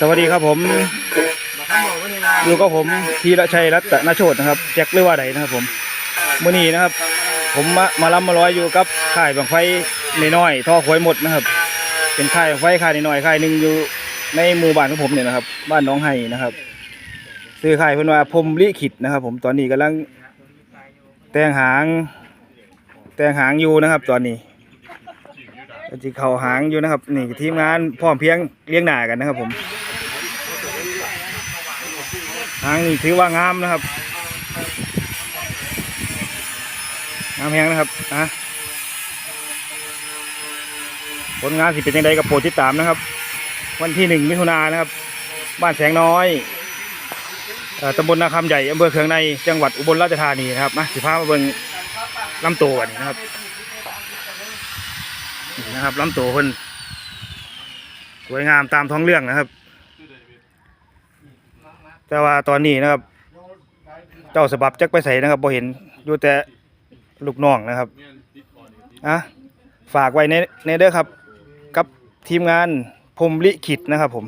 สวัสดีครับผมอยู่กับผมธีรชัยรัตนโชตนะครับแจ็คหรือว่าใดนะครับ ผมมื้อนี้นะครับ ผมมามาล้ำมาร้อยอยู่กับค่ายบังไฟน้อยท่อควยหมดนะครับ เป็นค่ายบังไฟค่ายน้อยค่ายหนึ่งอยู่ในหมู่บ้านของผมเนี่ยนะครับ บ้านน้องไห้นะครับซื้อค่ายเพิ่นว่าพรมลิขิตนะครับ ผมตอนนี้กำลังแต่งหาง แต่งหางอยู่นะครับ ตอนนี้ จะเข่าหางอยู่นะครับ นี่ทีมงานพร้อมเพียงเลี้ยงหน้ากันนะครับผม หางนี่ถือว่างามนะครับงามแพงนะครับอะผลงานสิเป็นยังไงกับโปรดติดตามนะครับ วันที่หนึ่งมิถุนายนนะครับ บ้านแสงน้อยตำบลนาคำใหญ่อำเภอเขืองในจังหวัดอุบลราชธานีนะครับมาสิพามาเบิ่งลำตัวกันนะครับ นี่นะครับลำตัวคนสวยงามตามท้องเรื่องนะครับ แต่ว่าตอนนี้นะครับ เจ้าสบับจักไปใส่นะครับบ่เห็นอยู่แต่ลูกน้องนะครับอะฝากไว้ในในเด้อครับ กับทีมงานพรมลิขิตนะครับผม